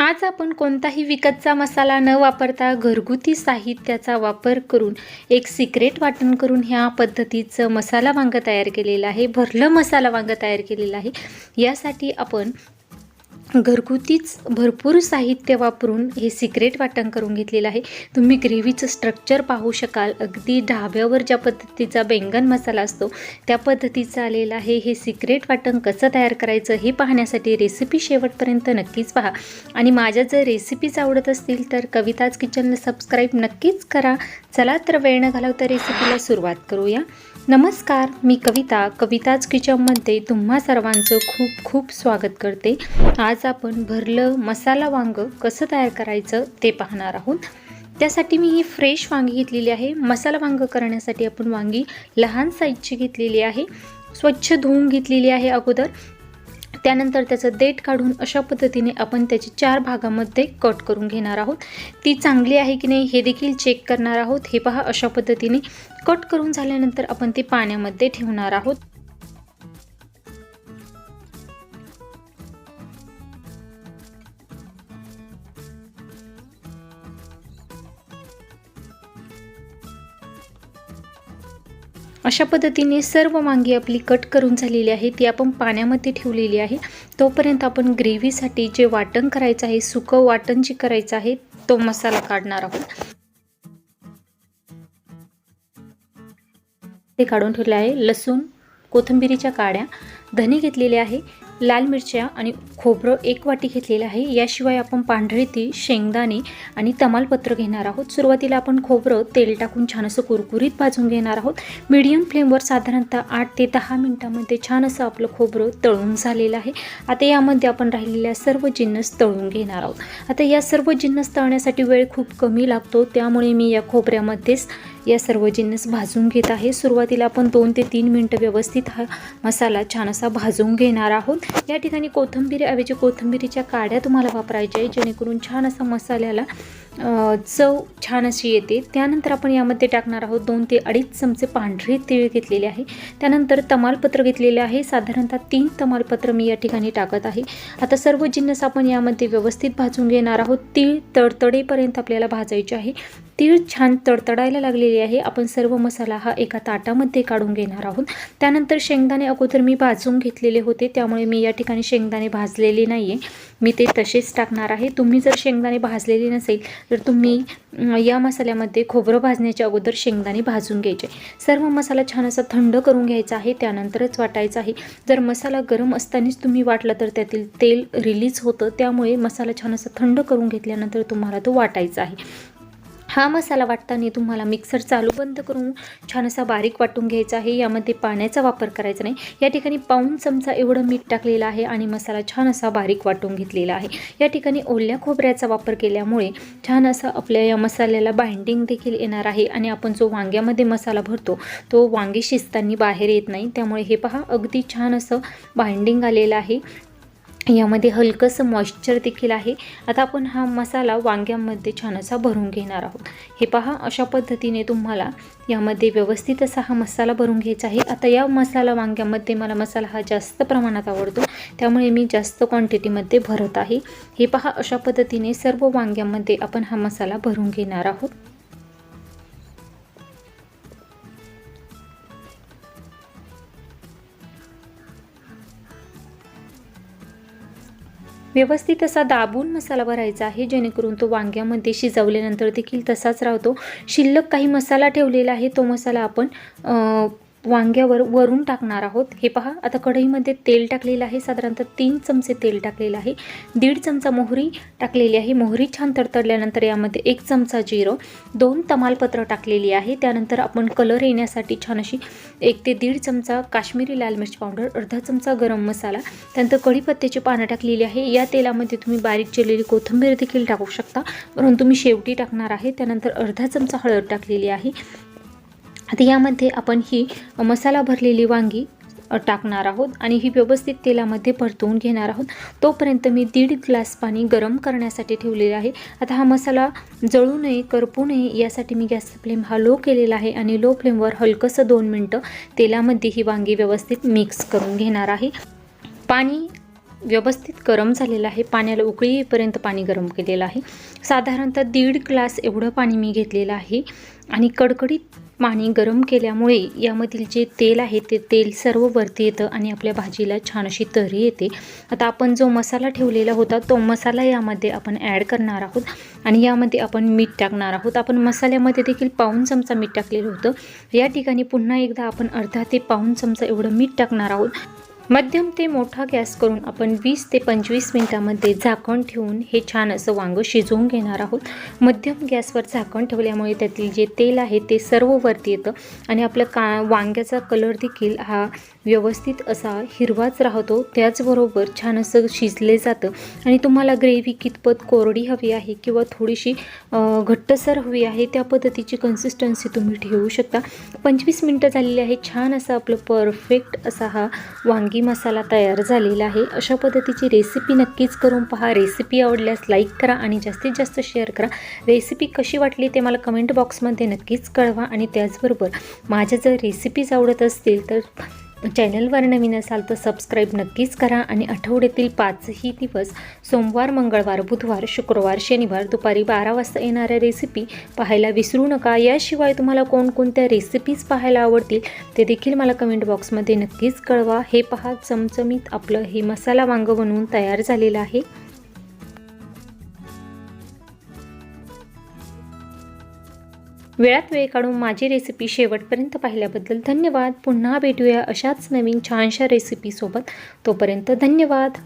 आज आपण कोणताही विकतचा मसाला न वापरता घरगुती साहित्याचा वापर करून एक सिक्रेट वाटण करून ह्या पद्धतीचं मसाला वांगं तयार केलेलं आहे भरलं मसाला वांगं तयार केलेलं आहे. यासाठी आपण घरगुतीच भरपूर साहित्य वापरून हे सिक्रेट वाटण करून घेतलेलं आहे. तुम्ही ग्रेव्हीचं स्ट्रक्चर पाहू शकाल. अगदी ढाब्यावर ज्या पद्धतीचा बेंगन मसाला असतो त्या पद्धतीचं आलेलं आहे. हे सिक्रेट वाटण कसं तयार करायचं हे पाहण्यासाठी रेसिपी शेवटपर्यंत नक्कीच पहा. आणि माझ्या जर रेसिपीज आवडत असतील तर कविताज किचनला सबस्क्राईब नक्कीच करा. चला तर वेळ न घालवता रेसिपीला सुरुवात करूया. नमस्कार मी कविता. कविताज किचनमध्ये तुम्हा सर्वांचं खूप खूप स्वागत करते. आज आपण भरलं मसाला वांगं कसं तयार करायचं ते पाहणार आहोत. त्यासाठी मी ही फ्रेश वांगी घेतलेली आहे. मसाला वांगं करण्यासाठी आपण वांगी लहान साईजची घेतलेली आहे. स्वच्छ धुवून घेतलेली आहे अगोदर. त्यानंतर त्याचं देठ काढून अशा पद्धतीने आपण त्याचे चार भागामध्ये कट करून घेणार आहोत. ती चांगली आहे की नाही हे देखील चेक करणार आहोत. हे पहा अशा पद्धतीने कट करून झाल्यानंतर आपण ते पाण्यामध्ये ठेवणार आहोत. अशा पद्धतीने सर्व वांगी आपली कट करून झालेली आहे ती आपण पाण्यामध्ये ठेवलेली आहे. तोपर्यंत आपण ग्रेव्हीसाठी जे वाटण करायचं आहे सुकं वाटण जे करायचं आहे तो मसाला काढणार आहोत. ते काढून ठेवले आहे लसूण कोथिंबिरीच्या काड्या धने घेतलेले आहे लाल मिरच्या आणि खोबरं एक वाटी घेतलेलं आहे. याशिवाय आपण पांढरे ती शेंगदाणे आणि तमालपत्र घेणार आहोत. सुरुवातीला आपण खोबरं तेल टाकून छान असं कुरकुरीत भाजून घेणार आहोत. मीडियम फ्लेमवर साधारणतः आठ ते दहा मिनटामध्ये छान असं आपलं खोबरं तळून झालेलं आहे. आता यामध्ये आपण राहिलेल्या सर्व जिन्नस तळून घेणार आहोत. आता या सर्व जिन्नस तळण्यासाठी वेळ खूप कमी लागतो. त्यामुळे मी या खोबऱ्यामध्येच या सर्व जिन्नस भाजून घेत आहे. सुरुवातीला आपण दोन ते तीन मिनटं व्यवस्थित हा मसाला छान असा भाजून घेणार आहोत. या ठिकाणी कोथिंबीर ऐवजी कोथिंबिरीच्या काड्या तुम्हाला वापरायच्या आहे जेणेकरून छान असा मसाल्याला चव छान अशी येते. त्यानंतर आपण यामध्ये टाकणार आहोत दोन ते अडीच चमचे पांढरे तीळ घेतलेले आहे. त्यानंतर तमालपत्र घेतलेले आहे. साधारणतः तीन तमालपत्र मी या ठिकाणी टाकत आहे. आता सर्व जिन्नस आपण यामध्ये व्यवस्थित भाजून घेणार आहोत. तीळ तडतडेपर्यंत आपल्याला भाजायचे आहे. तीळ छान तडतडायला लागलेली आहे. आपण सर्व मसाला हा एका ताटामध्ये काढून घेणार आहोत. त्यानंतर शेंगदाणे अगोदर मी भाजून घेतलेले होते. त्यामुळे मी या ठिकाणी शेंगदाणे भाजलेले नाही आहे मी ते तसेच टाकणार आहे. तुम्ही जर शेंगदाणे भाजलेले नसेल तर तुम्ही या मसाल्यामध्ये खोबरं भाजण्याच्या अगोदर शेंगदाणे भाजून घ्यायचे. सर्व मसाला छान असा थंड करून घ्यायचा आहे. त्यानंतरच वाटायचा आहे. जर मसाला गरम असतानाच तुम्ही वाटला तर त्यातील तेल रिलीज होतं. त्यामुळे मसाला छान असा थंड करून घेतल्यानंतर तुम्हाला तो वाटायचा आहे. हा मसाला वाटताना तुम्हाला मिक्सर चालू बंद करून छान असा बारीक वाटून घ्यायचा आहे. यामध्ये पाण्याचा वापर करायचा नाही. या ठिकाणी पाऊन चमचा एवढं मीठ टाकलेलं आहे आणि मसाला छान असा बारीक वाटून घेतलेला आहे. या ठिकाणी ओल्या खोबऱ्याचा वापर केल्यामुळे छान असा आपल्या या मसाल्याला बाइंडिंग देखील येणार आहे आणि आपण जो वांग्यामध्ये मसाला भरतो तो वांगे शिजताना बाहेर येत नाही. त्यामुळे हे पहा अगदी छान असं बाइंडिंग आलेलं आहे. यामध्ये हलकंसं मॉइश्चर देखील आहे. आता आपण हा मसाला वांग्यामध्ये छान असा भरून घेणार आहोत. हे पहा अशा पद्धतीने तुम्हाला यामध्ये व्यवस्थित असा हा मसाला भरून घ्यायचा आहे. आता या मसाला वांग्यामध्ये मला मसाला हा जास्त प्रमाणात आवडतो. त्यामुळे मी जास्त क्वांटिटीमध्ये भरत आहे. हे पहा अशा पद्धतीने सर्व वांग्यामध्ये आपण हा मसाला भरून घेणार आहोत. व्यवस्थित असा दाबून मसाला भरायचा आहे जेणेकरून तो वांग्यामध्ये शिजवल्यानंतर देखील तसाच राहतो. शिल्लक काही मसाला ठेवलेला आहे तो मसाला आपण वांग्यावर वरून टाकणार आहोत. हे पहा आता कढईमध्ये तेल टाकलेलं आहे. साधारणतः तीन चमचे तेल टाकलेलं आहे. दीड चमचा मोहरी टाकलेली आहे. मोहरी छान तडतडल्यानंतर यामध्ये एक चमचा जिरं दोन तमालपत्र टाकलेली आहे. त्यानंतर आपण कलर येण्यासाठी छान अशी एक ते दीड चमचा काश्मीरी लाल मिरची पावडर अर्धा चमचा गरम मसाला त्यानंतर कढीपत्त्याची पानं टाकलेली आहे. या तेलामध्ये तुम्ही बारीक चिरलेली कोथिंबीर देखील टाकू शकता. परंतु मी शेवटी टाकणार आहे. त्यानंतर अर्धा चमचा हळद टाकलेली आहे. आता यामध्ये आपण ही मसाला भरलेली वांगी टाकणार आहोत आणि ही व्यवस्थित तेलामध्ये परतवून घेणार आहोत. तोपर्यंत मी दीड ग्लास पाणी गरम करण्यासाठी ठेवलेले आहे. आता हा मसाला जळू नये करपू नये यासाठी मी गॅस फ्लेम हा लो केलेला आहे आणि लो फ्लेमवर हलकंसं दोन मिनटं तेलामध्ये ही वांगी व्यवस्थित मिक्स करून घेणार आहे. पाणी व्यवस्थित गरम झालेलं आहे. पाण्याला उकळी येईपर्यंत पाणी गरम केलेलं आहे. साधारणतः दीड ग्लास एवढं पाणी मी घेतलेलं आहे आणि कडकडीत पाणी गरम केल्यामुळे यामधील जे तेल आहे ते तेल सर्व वरती येतं आणि आपल्या भाजीला छान अशी तरी येते. आता आपण जो मसाला ठेवलेला होता तो मसाला यामध्ये आपण ॲड करणार आहोत आणि यामध्ये आपण मीठ टाकणार आहोत. आपण मसाल्यामध्ये देखील पाऊन चमचा मीठ टाकलेलं होतं. या ठिकाणी पुन्हा एकदा आपण अर्धा ते पाऊन चमचा एवढं मीठ टाकणार आहोत. मध्यम ते मोठा गॅस करून आपण वीस ते पंचवीस मिनटामध्ये झाकण ठेवून हे छान असं वांगं शिजवून घेणार आहोत. मध्यम गॅसवर झाकण ठेवल्यामुळे त्यातील जे तेल आहे ते सर्व वरती येतं आणि आपल्या का वांग्याचा कलर देखील हा व्यवस्थित असा हिरवाच राहतो. त्याचबरोबर छान असं शिजले जातं आणि तुम्हाला ग्रेव्ही कितपत कोरडी हवी आहे किंवा थोडीशी घट्टसर हवी आहे त्या पद्धतीची कन्सिस्टन्सी तुम्ही ठेवू शकता. पंचवीस मिनटं झालेली आहे. छान असं आपलं परफेक्ट असा हा वांगी मसाला तयार झालेला आहे. अशा पद्धतीची रेसिपी नक्कीच करून पहा. रेसिपी आवडल्यास लाईक करा आणि जास्तीत जास्त शेअर करा. रेसिपी कशी वाटली ते मला कमेंट बॉक्समध्ये नक्कीच कळवा आणि त्याचबरोबर माझ्या जर रेसिपीज आवडत असतील तर चॅनलवर नवीन असाल तर सबस्क्राईब नक्कीच करा आणि आठवड्यातील पाचही दिवस सोमवार मंगळवार बुधवार शुक्रवार शनिवार दुपारी बारा वाजता येणाऱ्या रेसिपी पाहायला विसरू नका. याशिवाय तुम्हाला कोणकोणत्या रेसिपीज पाहायला आवडतील ते देखील मला कमेंट बॉक्समध्ये नक्कीच कळवा. हे पहा चमचमीत आपलं हे मसाला वांगं बनवून तयार झालेलं आहे. वेळात वेळ काढून माझी रेसिपी शेवटपर्यंत पाहिल्याबद्दल धन्यवाद. पुन्हा भेटूया अशाच नवीन छानशा रेसिपीसोबत तोपर्यंत धन्यवाद.